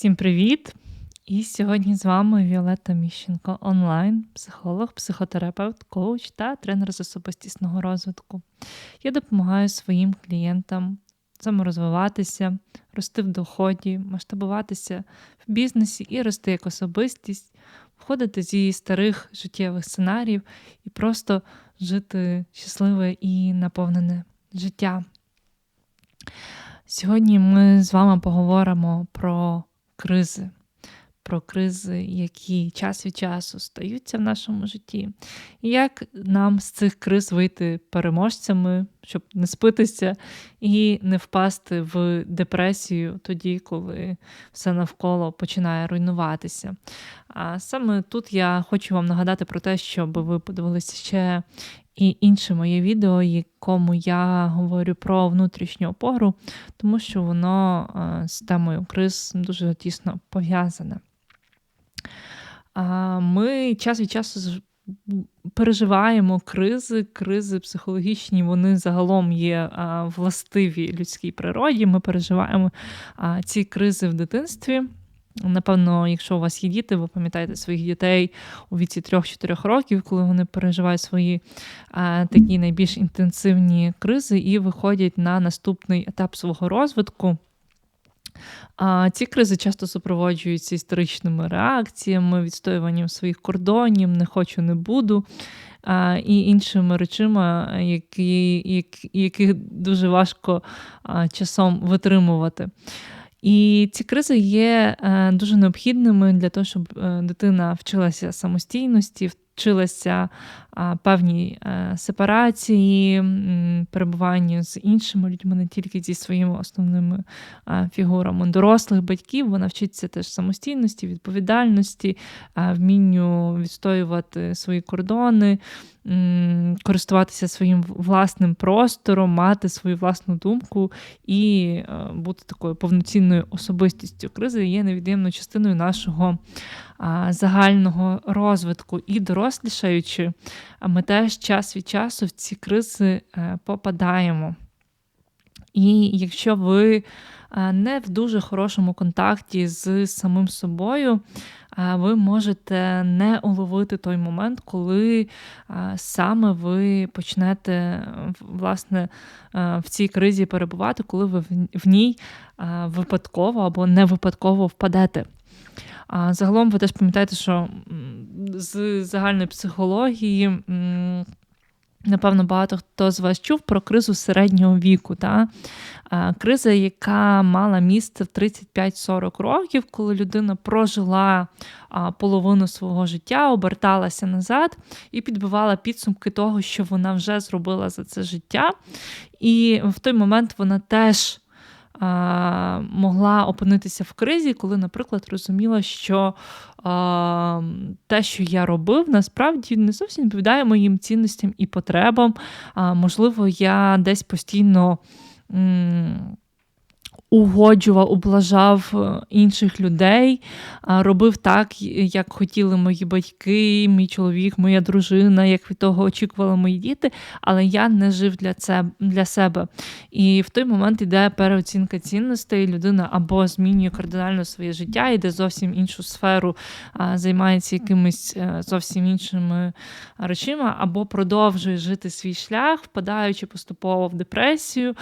Всім привіт! І сьогодні з вами Віолетта Міщенко онлайн, психолог, психотерапевт, коуч та тренер з особистісного розвитку. Я допомагаю своїм клієнтам саморозвиватися, рости в доході, масштабуватися в бізнесі і рости як особистість, входити зі старих життєвих сценаріїв і просто жити щасливе і наповнене життя. Сьогодні ми з вами поговоримо про кризи, про кризи, які час від часу стаються в нашому житті, і як нам з цих криз вийти переможцями, щоб не спитися і не впасти в депресію тоді, коли все навколо починає руйнуватися. А саме тут я хочу вам нагадати про те, щоб ви подивилися ще і інше моє відео, якому я говорю про внутрішню опору, тому що воно е, з темою криз дуже тісно пов'язане. Ми час від часу переживаємо кризи, кризи психологічні, вони загалом є властиві людській природі. Ми переживаємо ці кризи в дитинстві. Напевно, якщо у вас є діти, ви пам'ятаєте своїх дітей у віці 3-4 років, коли вони переживають свої а, такі найбільш інтенсивні кризи і виходять на наступний етап свого розвитку. А Ці кризи часто супроводжуються історичними реакціями, відстоюванням своїх кордонів, не хочу, не буду. А, І іншими речима, які, яких дуже важко а, часом витримувати. І ці кризи є е, дуже необхідними для того, щоб е, дитина вчилася самостійності, вчилася певній е, сепарації, перебуванню з іншими людьми, не тільки зі своїми основними фігурами дорослих батьків. Вона вчиться теж самостійності, відповідальності, вмінню відстоювати свої кордони. Користуватися своїм власним простором, мати свою власну думку і бути такою повноцінною особистістю. Кризи є невід'ємною частиною нашого загального розвитку і дорослішаючи, ми теж час від часу в ці кризи е, попадаємо. І якщо ви е, не в дуже хорошому контакті з самим собою, е, ви можете не уловити той момент, коли саме ви почнете власне, в цій кризі перебувати, коли ви в ній випадково або не випадково впадете. А загалом ви теж пам'ятаєте, що з загальної психології. Напевно, багато хто з вас чув про кризу середнього віку. Та? Криза, яка мала місце в 35-40 років, коли людина прожила половину свого життя, оберталася назад і підбивала підсумки того, що вона вже зробила за це життя. І в той момент вона теж могла опинитися в кризі, коли, наприклад, розуміла, що те, що я робив, насправді не зовсім відповідає моїм цінностям і потребам. Можливо, я десь постійно угоджував, облажав е, інших людей, робив так, як хотіли мої батьки, мій чоловік, моя дружина, як від того очікували мої діти, але я не жив для це, для себе. І в той момент йде переоцінка цінностей. Людина або змінює кардинально своє життя, йде зовсім іншу сферу, займається якимись е, зовсім іншими речима, або продовжує жити свій шлях, впадаючи поступово в депресію,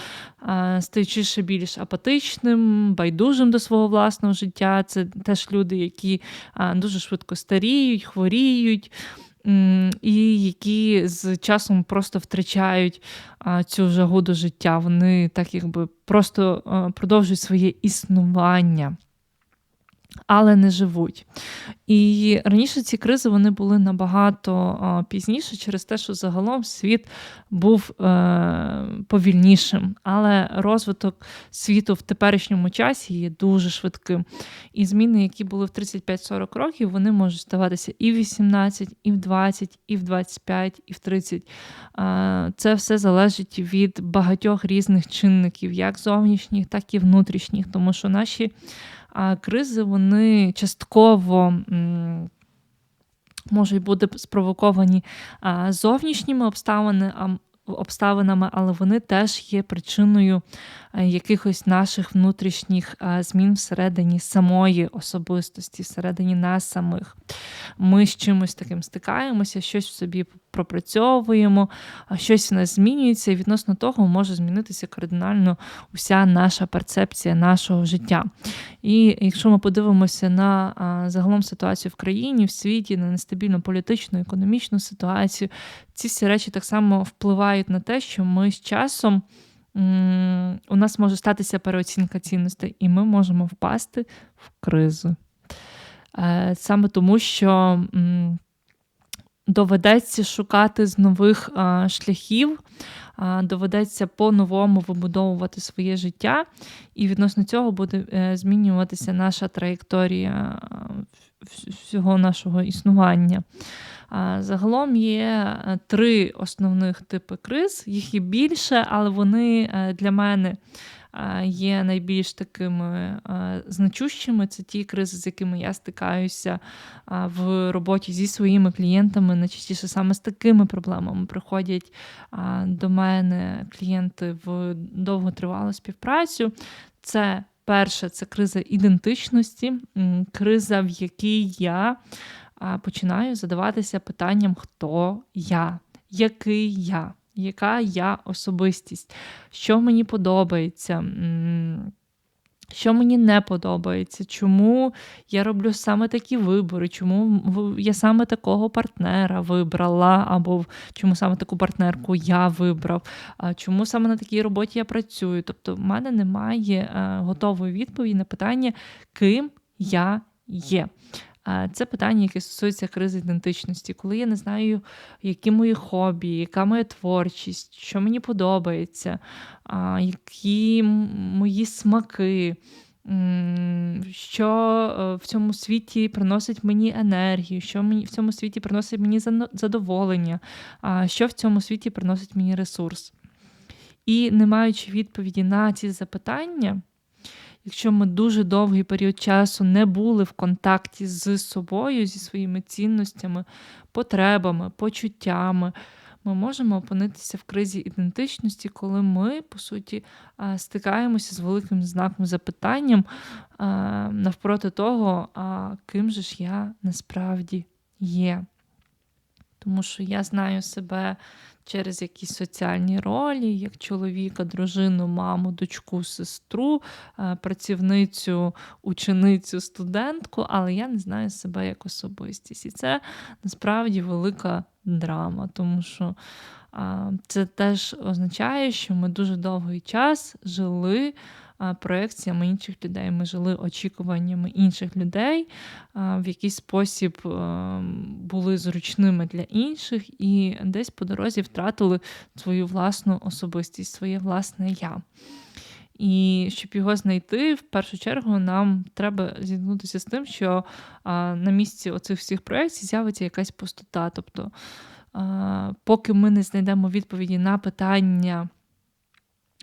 стаючи ще більш апатичним, апатичним, байдужим до свого власного життя. Це теж люди, які дуже швидко старіють, хворіють. І які з часом просто втрачають цю жагу до життя. Вони так якби просто продовжують своє існування але не живуть. І раніше ці кризи вони були набагато пізніше через те, що загалом світ був е, повільнішим, але розвиток світу в теперішньому часі є дуже швидким. І зміни, які були в 35-40 років, вони можуть ставатися і в 18, і в 20, і в 25, і в 30. Е, це все залежить від багатьох різних чинників, як зовнішніх, так і внутрішніх, тому що наші а кризи вони частково можуть бути спровоковані зовнішніми обставинами, обставинами, але вони теж є причиною якихось наших внутрішніх е, змін всередині самої особистості, всередині нас самих. Ми з чимось таким стикаємося, щось в собі пропрацьовуємо, щось в нас змінюється, і відносно того може змінитися кардинально уся наша перцепція нашого життя. І якщо ми подивимося на загалом ситуацію в країні, в світі, на нестабільну політичну, економічну ситуацію, ці всі речі так само впливають на те, що ми з часом. У нас може статися переоцінка цінностей, і ми можемо впасти в кризу. Е, саме тому, що доведеться шукати з нових шляхів, доведеться по-новому вибудовувати своє життя, і відносно цього буде е, змінюватися наша траєкторія всього нашого існування. Загалом є е, три основних типи криз, їх є більше, але вони е, для мене є найбільш такими значущими. Це ті кризи, з якими я стикаюся в роботі зі своїми клієнтами. Найчастіше саме з такими проблемами приходять до мене клієнти в довготривалу співпрацю. Це перше, це криза ідентичності, криза, в якій я починаю задаватися питанням, хто я, який я яка я особистість, що мені подобається. Що мені не подобається, чому я роблю саме такі вибори, чому я саме такого партнера вибрала, або чому саме таку партнерку я вибрав, чому саме на такій роботі я працюю. Тобто, в мене немає е, готової відповіді на питання, ким я є. Це питання, яке стосується кризи ідентичності, коли я не знаю, які мої хобі, яка моя творчість, що мені подобається, які мої смаки. Що е, в цьому світі приносить мені енергію, що в цьому світі приносить мені задоволення, що в цьому світі приносить мені ресурс. І не маючи відповіді на ці запитання, якщо ми дуже довгий період часу не були в контакті з собою, зі своїми цінностями, потребами, почуттями, ми можемо опинитися в кризі ідентичності, коли ми, по суті, стикаємося з великим знаком запитанням навпроти того, ким же ж я насправді є. Тому що я знаю себе через якісь соціальні ролі, як чоловіка, дружину, маму, дочку, сестру, е, працівницю, ученицю, студентку, але я не знаю себе як особистість. І це насправді велика драма, тому що це теж означає, що ми дуже довгий час жили проекціями інших людей. Ми жили очікуваннями інших людей, в якийсь спосіб були зручними для інших, і десь по дорозі втратили свою власну особистість, своє власне я. І щоб його знайти, в першу чергу нам треба зіткнутися з тим, що а, на місці оцих всіх проєктів з'явиться якась пустота. Тобто, а, поки ми не знайдемо відповіді на питання,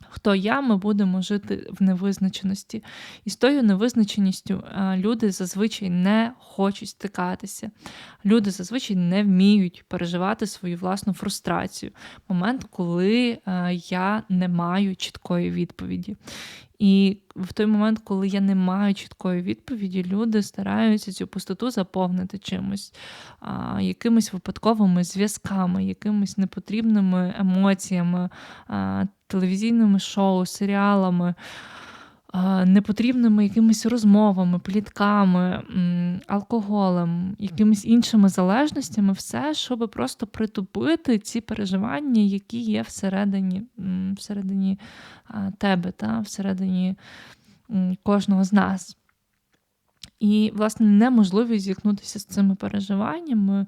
хто я, ми будемо жити в невизначеності. І з тою невизначеністю е, люди зазвичай не хочуть стикатися. Люди зазвичай не вміють переживати свою власну фрустрацію. Момент, коли е, я не маю чіткої відповіді. І в той момент, коли я не маю чіткої відповіді, люди стараються цю пустоту заповнити чимось, якимись випадковими зв'язками, якимись непотрібними емоціями, телевізійними шоу, серіалами непотрібними якимись розмовами, плітками, алкоголем, якимись іншими залежностями, все, щоб просто притупити ці переживання, які є всередині всередині тебе, та, всередині кожного з нас. І, власне, неможливість зіткнутися з цими переживаннями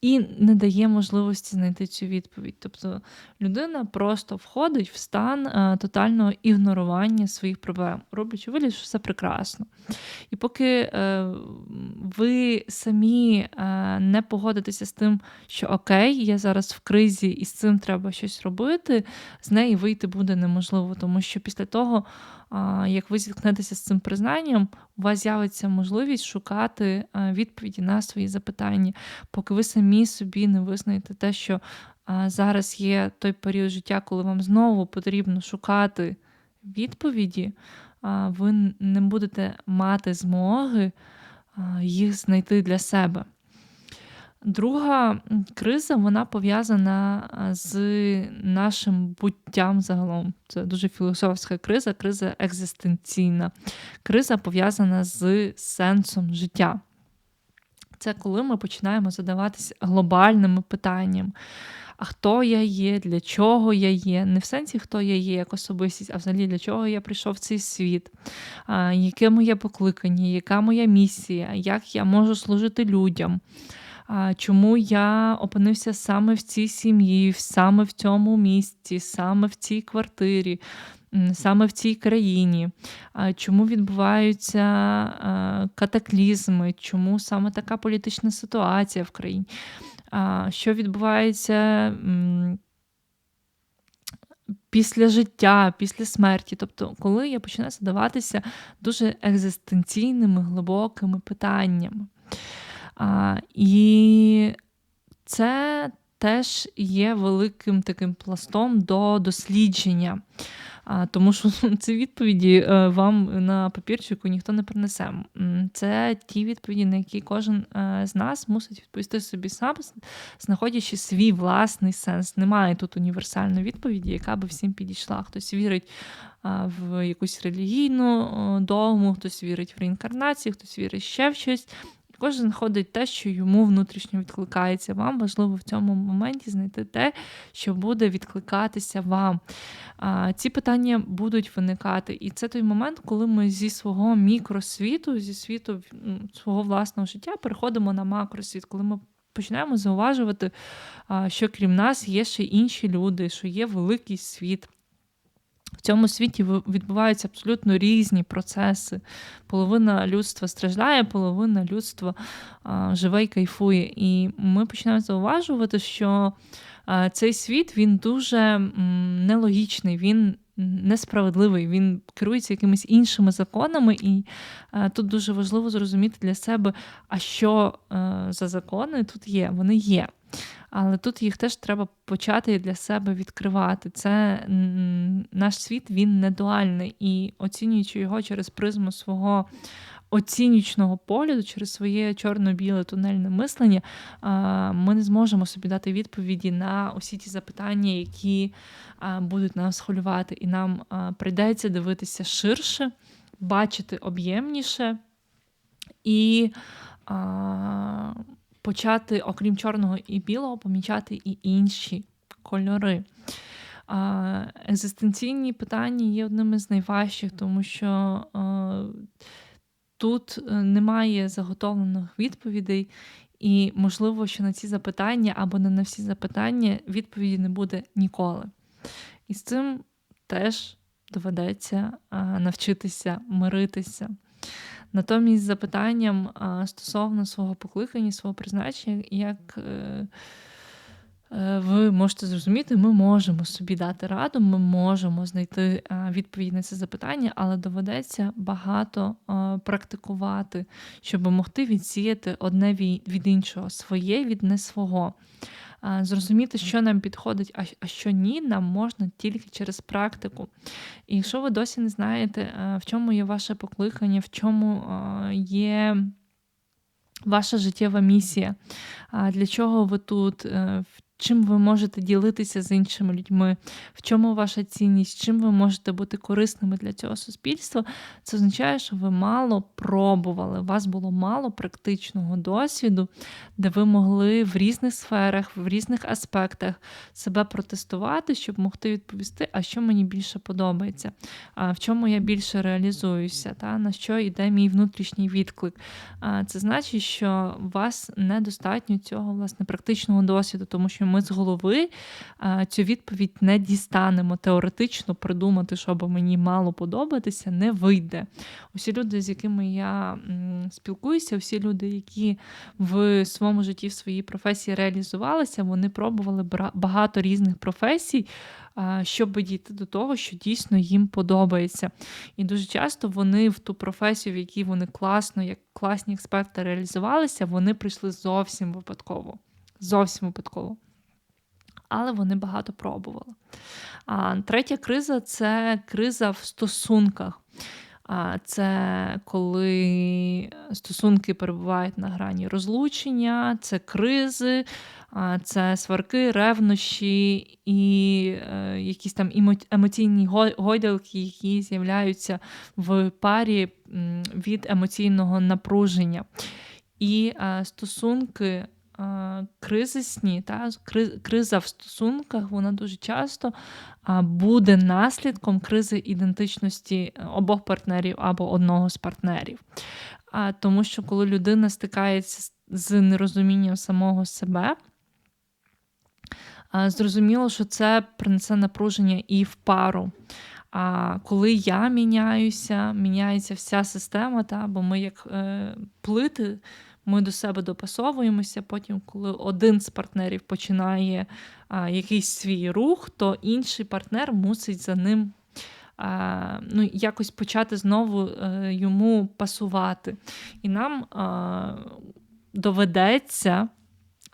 і не дає можливості знайти цю відповідь. Тобто людина просто входить в стан е, тотального ігнорування своїх проблем, роблячи вигляд, що все прекрасно. І поки е, ви самі е, не погодитеся з тим, що окей, я зараз в кризі і з цим треба щось робити, з неї вийти буде неможливо, тому що після того як ви зіткнетеся з цим признанням, у вас з'явиться можливість шукати відповіді на свої запитання, поки ви самі собі не визнаєте те, що зараз є той період життя, коли вам знову потрібно шукати відповіді, ви не будете мати змоги їх знайти для себе. Друга криза вона пов'язана з нашим буттям загалом. Це дуже філософська криза, криза екзистенційна. Криза пов'язана з сенсом життя. Це коли ми починаємо задаватися глобальними питаннями. А хто я є, для чого я є? Не в сенсі, хто я є як особистість, а взагалі для чого я прийшов в цей світ, яке моє покликання, яка моя місія, як я можу служити людям чому я опинився саме в цій сім'ї, саме в цьому місці, саме в цій квартирі, саме в цій країні, чому відбуваються катаклізми, чому саме така політична ситуація в країні, що відбувається. Після життя, після смерті, тобто, коли я починаю задаватися дуже екзистенційними, глибокими питаннями. А, І це теж є великим таким пластом до дослідження. А, Тому що ці відповіді е, вам на папірчику ніхто не принесе. Це ті відповіді, на які кожен е, з нас мусить відповісти собі сам, знаходячи свій власний сенс. Немає тут універсальної відповіді, яка би всім підійшла. Хтось вірить в якусь релігійну догму, хтось вірить в реінкарнацію, хтось вірить ще в щось. Кожен знаходить те, що йому внутрішньо відкликається. Вам важливо в цьому моменті знайти те, що буде відкликатися вам. Ці питання будуть виникати. І це той момент, коли ми зі свого мікросвіту, зі світу свого власного життя переходимо на макросвіт, коли ми починаємо зауважувати, що крім нас є ще інші люди, що є великий світ. В цьому світі відбуваються абсолютно різні процеси. Половина людства страждає, половина людства а, живе і кайфує. І ми починаємо зауважувати, що а, цей світ він дуже м, нелогічний, він несправедливий, він керується якимись іншими законами, і а, тут дуже важливо зрозуміти для себе, а що за закони тут є. Вони є. Але тут їх теж треба почати для себе відкривати. Це наш світ він не дуальний, і оцінюючи його через призму свого оцінічного погляду, через своє чорно-біле тунельне мислення, ми не зможемо собі дати відповіді на усі ті запитання, які будуть нас хвилювати. І нам прийдеться дивитися ширше, бачити об'ємніше і почати, окрім чорного і білого, помічати і інші кольори. Екзистенційні питання є одним із найважчих, тому що тут е, немає заготовлених відповідей, і можливо, що на ці запитання або не на всі запитання відповіді не буде ніколи. І з цим теж доведеться навчитися миритися. Натомість, запитанням стосовно свого покликання, свого призначення, як е, ви можете зрозуміти, ми можемо собі дати раду, ми можемо знайти відповідь на це запитання, але доведеться багато практикувати, щоб могти відсіяти одне від іншого, своє від не свого зрозуміти, що нам підходить, а що ні, нам можна тільки через практику. І якщо ви досі не знаєте, в чому є ваше покликання, в чому є. Ваша життєва місія, для чого ви тут, е, чим ви можете ділитися з іншими людьми, в чому ваша цінність, чим ви можете бути корисними для цього суспільства, це означає, що ви мало пробували, у вас було мало практичного досвіду, де ви могли в різних сферах, в різних аспектах себе протестувати, щоб могти відповісти, а що мені більше подобається, а в чому я більше реалізуюся, та на що йде мій внутрішній відклик. Це значить, що у вас недостатньо цього власне практичного досвіду, тому що ми з голови цю відповідь не дістанемо. Теоретично придумати, щоб мені мало подобатися, не вийде. Усі люди, з якими я спілкуюся, всі люди, які в своєму житті, в своїй професії реалізувалися, вони пробували багато різних професій. Щоб дійти до того, що дійсно їм подобається. І дуже часто вони в ту професію, в якій вони класно, як класні експерти реалізувалися, вони прийшли зовсім випадково. Зовсім випадково. Але вони багато пробували. А третя криза це криза в стосунках. Це коли стосунки перебувають на грані розлучення, це кризи, це сварки, ревнощі і е, якісь там емоційні гойдалки, які з'являються в парі від емоційного напруження. І стосунки кризисні, та, криза в стосунках, вона дуже часто буде наслідком кризи ідентичності обох партнерів або одного з партнерів. Тому що коли людина стикається з нерозумінням самого себе, зрозуміло, що це принесе напруження і в пару. А коли я міняюся, міняється вся система, та, бо ми як е, плити ми до себе допасовуємося. Потім, коли один з партнерів починає а, якийсь свій рух, то інший партнер мусить за ним а, ну, якось почати знову а, е, йому пасувати. І нам а, доведеться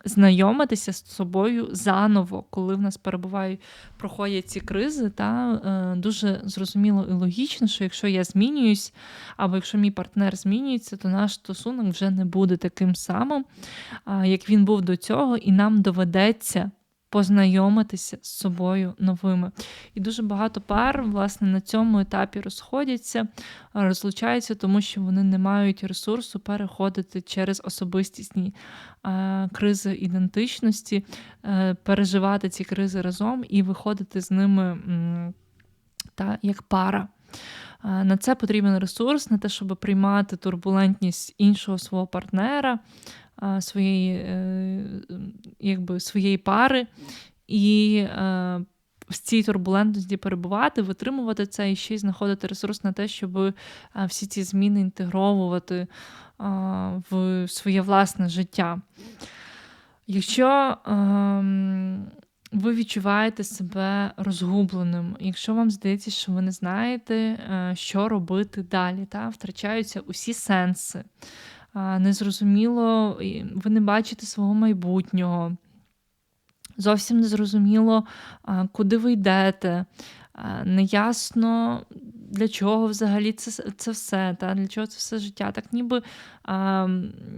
знайомитися з собою заново, коли в нас перебувають, проходять ці кризи, та е, дуже зрозуміло і логічно, що якщо я змінююсь, або якщо мій партнер змінюється, то наш стосунок вже не буде таким самим, як він був до цього, і нам доведеться познайомитися з собою новими. І дуже багато пар, власне, на цьому етапі розходяться, розлучаються, тому що вони не мають ресурсу переходити через особистісні е, кризи ідентичності, е, переживати ці кризи разом і виходити з ними та, як пара. Е, на це потрібен ресурс, на те, щоб приймати турбулентність іншого свого партнера, своєї е, якби, своєї пари і е, в цій турбулентності перебувати, витримувати це і ще й знаходити ресурс на те, щоб е, всі ці зміни інтегровувати в своє власне життя. Якщо ем, ви відчуваєте себе розгубленим, якщо вам здається, що ви не знаєте, що робити далі, та втрачаються усі сенси незрозуміло, ви не бачите свого майбутнього. Зовсім незрозуміло, куди ви йдете. Неясно, для чого взагалі це це все, та, для чого це все життя. Так ніби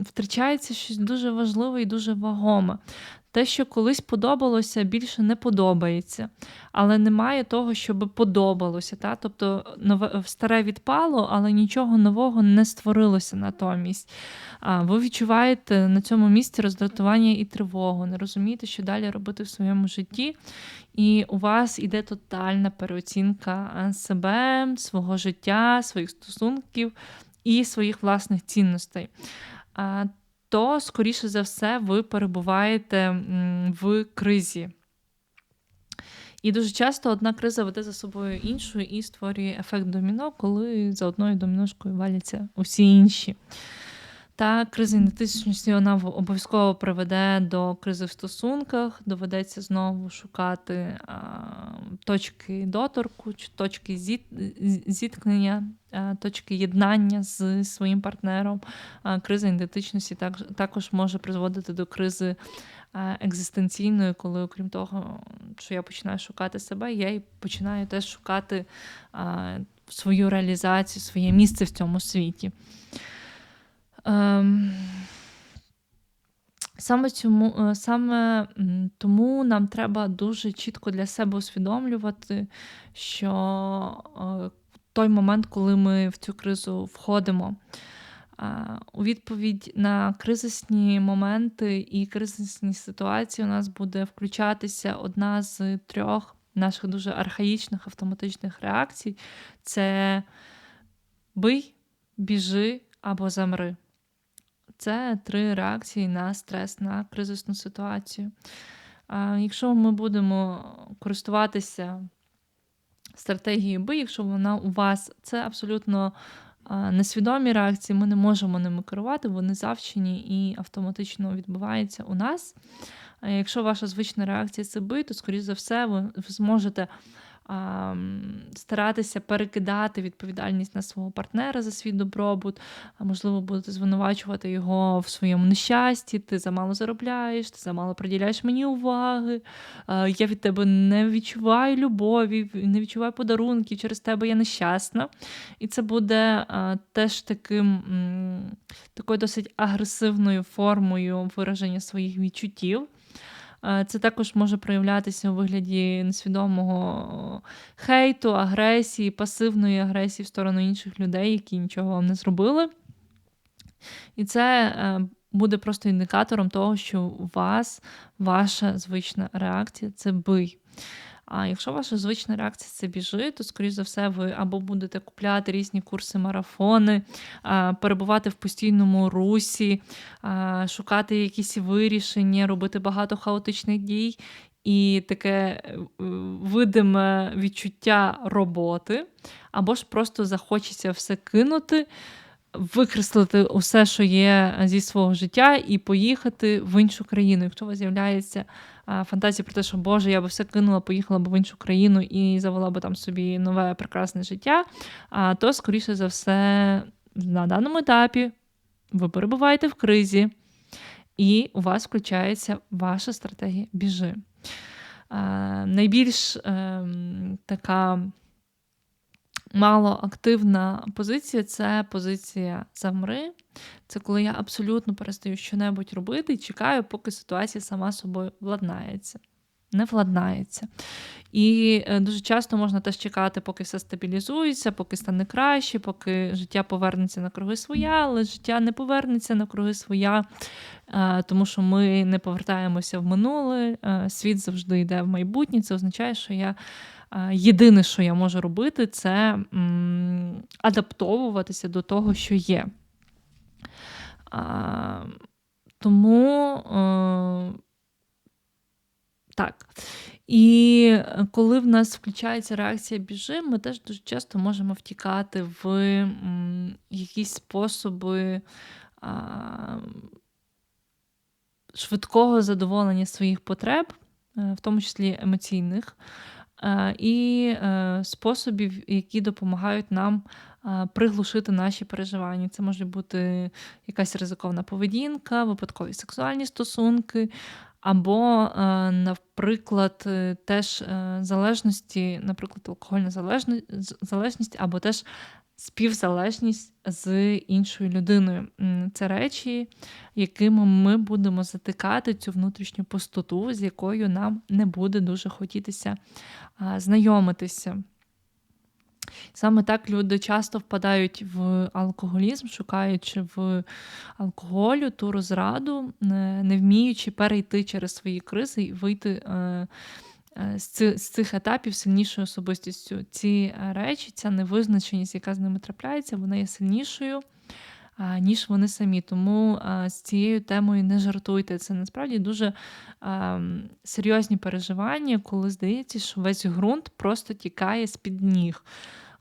втрачається щось дуже важливе і дуже вагоме. Те, що колись подобалося, більше не подобається, але немає того, щоб подобалося. Та? Тобто нове старе відпало, але нічого нового не створилося натомість. А Ви відчуваєте на цьому місці роздратування і тривогу, не розумієте, що далі робити в своєму житті. І у вас іде тотальна переоцінка себе, свого життя, своїх стосунків і своїх власних цінностей то, скоріше за все, ви перебуваєте в кризі. І дуже часто одна криза веде за собою іншу і створює ефект доміно, коли за одною доміношкою валяться усі інші. Та криза ідентичності вона обов'язково приведе до кризи в стосунках, доведеться знову шукати а, точки доторку, чи точки зіт, зіткнення, а, точки єднання з своїм партнером. А, криза ідентичності так, також може призводити до кризи екзистенційної, коли, окрім того, що я починаю шукати себе, я і починаю теж шукати а, свою реалізацію, своє місце в цьому світі. Ем, саме цьому, е, саме тому нам треба дуже чітко для себе усвідомлювати, що е, той момент, коли ми в цю кризу входимо, у відповідь на кризисні моменти і кризисні ситуації у нас буде включатися одна з трьох наших дуже архаїчних автоматичних реакцій: це бий, біжи або замри. Це три реакції на стрес, на кризисну ситуацію. Якщо ми будемо користуватися стратегією Б, якщо вона у вас це абсолютно несвідомі реакції, ми не можемо ними керувати, вони завчені і автоматично відбуваються у нас. Якщо ваша звична реакція це Б, то, скоріш за все, ви зможете старатися перекидати відповідальність на свого партнера за свій добробут, а можливо, будете звинувачувати його в своєму нещасті, ти замало заробляєш, ти замало приділяєш мені уваги, я від тебе не відчуваю любові, не відчуваю подарунків, через тебе я нещасна. І це буде теж таким, такою досить агресивною формою вираження своїх відчуттів. Е, це також може проявлятися у вигляді несвідомого хейту, агресії, пасивної агресії в сторону інших людей, які нічого вам не зробили. І це е, буде просто індикатором того, що у вас ваша звична реакція це бий. А якщо ваша звична реакція це біжи, то, скоріш за все, ви або будете купляти різні курси, марафони, перебувати в постійному русі, шукати якісь вирішення, робити багато хаотичних дій. І таке е, видиме відчуття роботи, або ж просто захочеться все кинути, викреслити усе, що є зі свого життя, і поїхати в іншу країну. Якщо у вас з'являється фантазії про те, що Боже, я би все кинула, поїхала б в іншу країну і завела би там собі нове прекрасне життя, то, скоріше за все, на даному етапі ви перебуваєте в кризі, і у вас включається ваша стратегія біжи. Найбільш е, така малоактивна позиція це позиція замри. Це коли я абсолютно перестаю щонебудь робити і чекаю, поки ситуація сама собою владнається. Не владнається. І е, дуже часто можна теж чекати, поки все стабілізується, поки стане краще, поки життя повернеться на круги своя, але життя не повернеться на круги своя, е, тому що ми не повертаємося в минуле, е, світ завжди йде в майбутнє. Це означає, що я єдине, що я можу робити, це адаптовуватися до того, що є. Тому е, так. І коли в нас включається реакція біжи, ми теж дуже часто можемо втікати в якісь способи швидкого задоволення своїх потреб, е, в тому числі емоційних. Е, і е, способів, які допомагають нам е, приглушити наші переживання. Це може бути якась ризиковна поведінка, випадкові сексуальні стосунки, або, наприклад, теж залежності, наприклад, алкогольна залежність, або теж співзалежність з іншою людиною. Це речі, якими ми будемо затикати цю внутрішню пустоту, з якою нам не буде дуже хотітися знайомитися. Саме так люди часто впадають в алкоголізм, шукаючи в алкоголю ту розраду, не вміючи перейти через свої кризи і вийти е, Е, з цих етапів сильнішою особистістю. Ці е, речі, ця невизначеність, яка з ними трапляється, вона є сильнішою, ніж вони самі. Тому з цією темою не жартуйте. Це насправді дуже серйозні переживання, коли здається, що весь ґрунт просто тікає з-під ніг.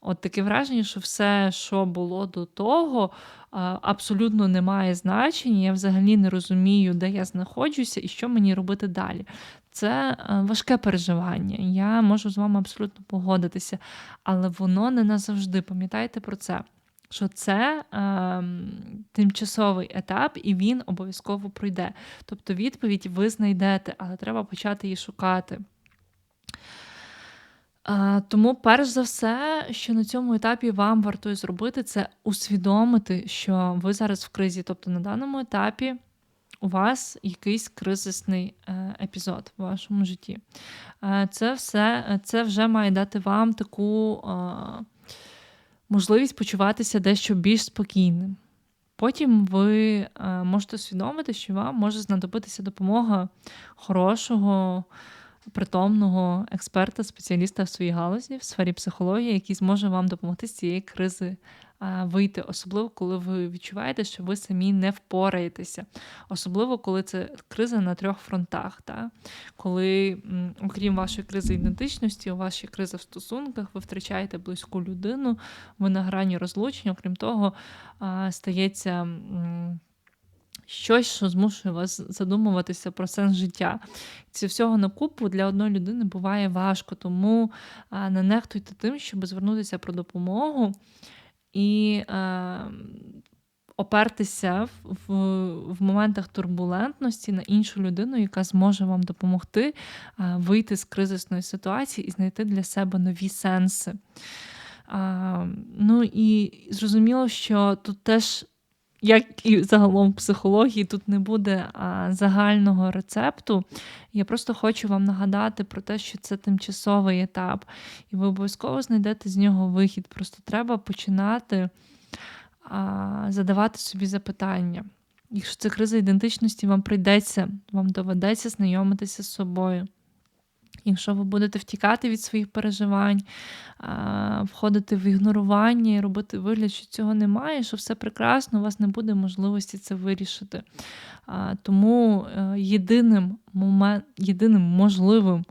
От таке враження, що все, що було до того, абсолютно не має значення. Я взагалі не розумію, де я знаходжуся і що мені робити далі. Це е, важке переживання. Я можу з вами абсолютно погодитися, але воно не назавжди. Пам'ятайте про це. Що це е, тимчасовий етап, і він обов'язково пройде. Тобто відповідь ви знайдете, але треба почати її шукати. Е, тому, перш за все, що на цьому етапі вам вартує зробити, це усвідомити, що ви зараз в кризі. Тобто на даному етапі у вас якийсь кризисний е, епізод в вашому житті. Е, це все, це вже має дати вам таку е, можливість почуватися дещо більш спокійним. Потім ви можете усвідомити, що вам може знадобитися допомога хорошого, притомного експерта, спеціаліста в своїй галузі, в сфері психології, який зможе вам допомогти з цієї кризи вийти, особливо коли ви відчуваєте, що ви самі не впораєтеся, особливо коли це криза на трьох фронтах. Та? Коли, окрім вашої кризи ідентичності, у вас є криза в стосунках, ви втрачаєте близьку людину, ви на грані розлучення, окрім того, стається щось, що змушує вас задумуватися про сенс життя. Це всього на купу для одної людини буває важко, тому не нехтуйте тим, щоб звернутися про допомогу і е, опертися в, в моментах турбулентності на іншу людину, яка зможе вам допомогти вийти з кризисної ситуації і знайти для себе нові сенси. А, Ну і зрозуміло, що тут теж як і загалом в психології, тут не буде загального рецепту. Я просто хочу вам нагадати про те, що це тимчасовий етап, і ви обов'язково знайдете з нього вихід. Просто треба починати задавати собі запитання. Якщо це криза ідентичності, вам прийдеться, вам доведеться знайомитися з собою. Якщо ви будете втікати від своїх переживань, входити в ігнорування робити вигляд, що цього немає, що все прекрасно, у вас не буде можливості це вирішити. Тому е, єдиним момент, єдиним можливим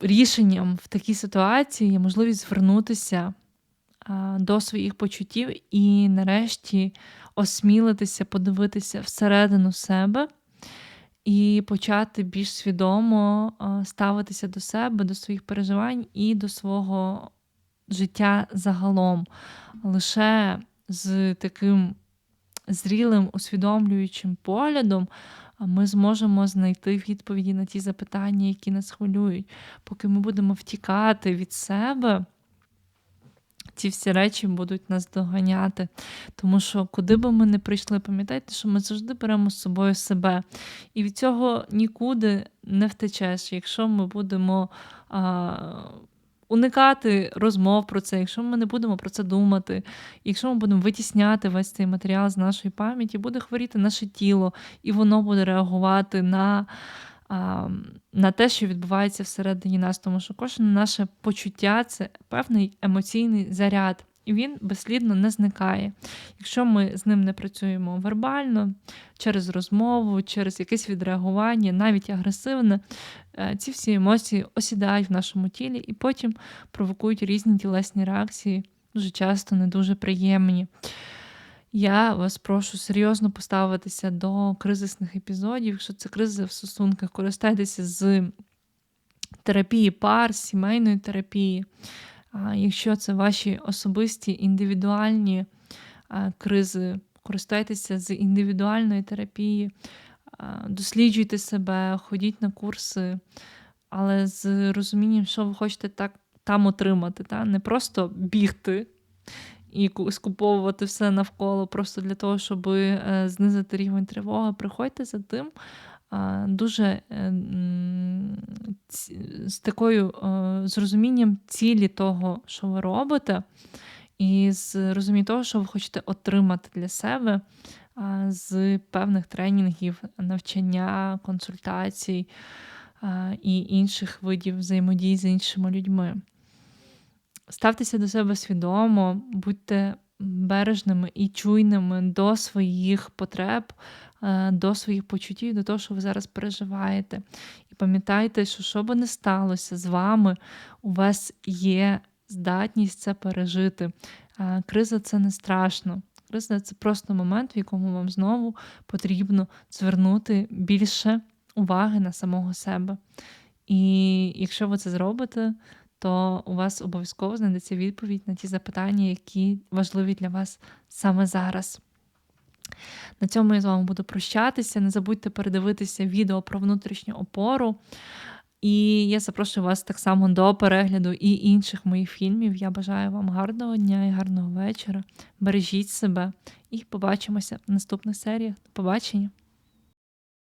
рішенням в такій ситуації є можливість звернутися до своїх почуттів і нарешті осмілитися, подивитися всередину себе і почати більш свідомо ставитися до себе, до своїх переживань і до свого життя загалом. Лише з таким зрілим, усвідомлюючим поглядом ми зможемо знайти відповіді на ті запитання, які нас хвилюють. Поки ми будемо втікати від себе ці всі речі будуть нас доганяти. Тому що, куди би ми не прийшли, пам'ятайте, що ми завжди беремо з собою себе. І від цього нікуди не втечеш, якщо ми будемо. А, Уникати розмов про це, якщо ми не будемо про це думати, якщо ми будемо витісняти весь цей матеріал з нашої пам'яті, буде хворіти наше тіло, і воно буде реагувати на на те, що відбувається всередині нас, тому що кожне наше почуття це певний емоційний заряд, і він безслідно не зникає. Якщо ми з ним не працюємо вербально, через розмову, через якесь відреагування, навіть агресивне, е, ці всі емоції осідають в нашому тілі і потім провокують різні тілесні реакції, дуже часто не дуже приємні. Я вас прошу серйозно поставитися до кризисних епізодів. Якщо це кризи в стосунках, користайтеся з терапії пар, сімейної терапії. Якщо це ваші особисті індивідуальні кризи, користайтеся з індивідуальної терапії, досліджуйте себе, ходіть на курси, але з розумінням, що ви хочете так там отримати. Та? Не просто бігти і скуповувати все навколо просто для того, щоб е, знизити рівень тривоги. Приходьте за тим дуже е, з такою е, з розумінням цілі того, що ви робите, і з розумінням того, що ви хочете отримати для себе з певних тренінгів, навчання, консультацій і інших видів взаємодії з іншими людьми. Ставтеся до себе свідомо, будьте бережними і чуйними до своїх потреб, е, до своїх почуттів, до того, що ви зараз переживаєте. І пам'ятайте, що що би не сталося з вами, у вас є здатність це пережити. Е, криза це не страшно. Криза це просто момент, в якому вам знову потрібно звернути більше уваги на самого себе. І якщо ви це зробите, то у вас обов'язково знайдеться відповідь на ті запитання, які важливі для вас саме зараз. На цьому я з вами буду прощатися. Не забудьте передивитися відео про внутрішню опору. І я запрошую вас так само до перегляду і інших моїх фільмів. Я бажаю вам гарного дня і гарного вечора. Бережіть себе і побачимося в наступних серіях. До побачення!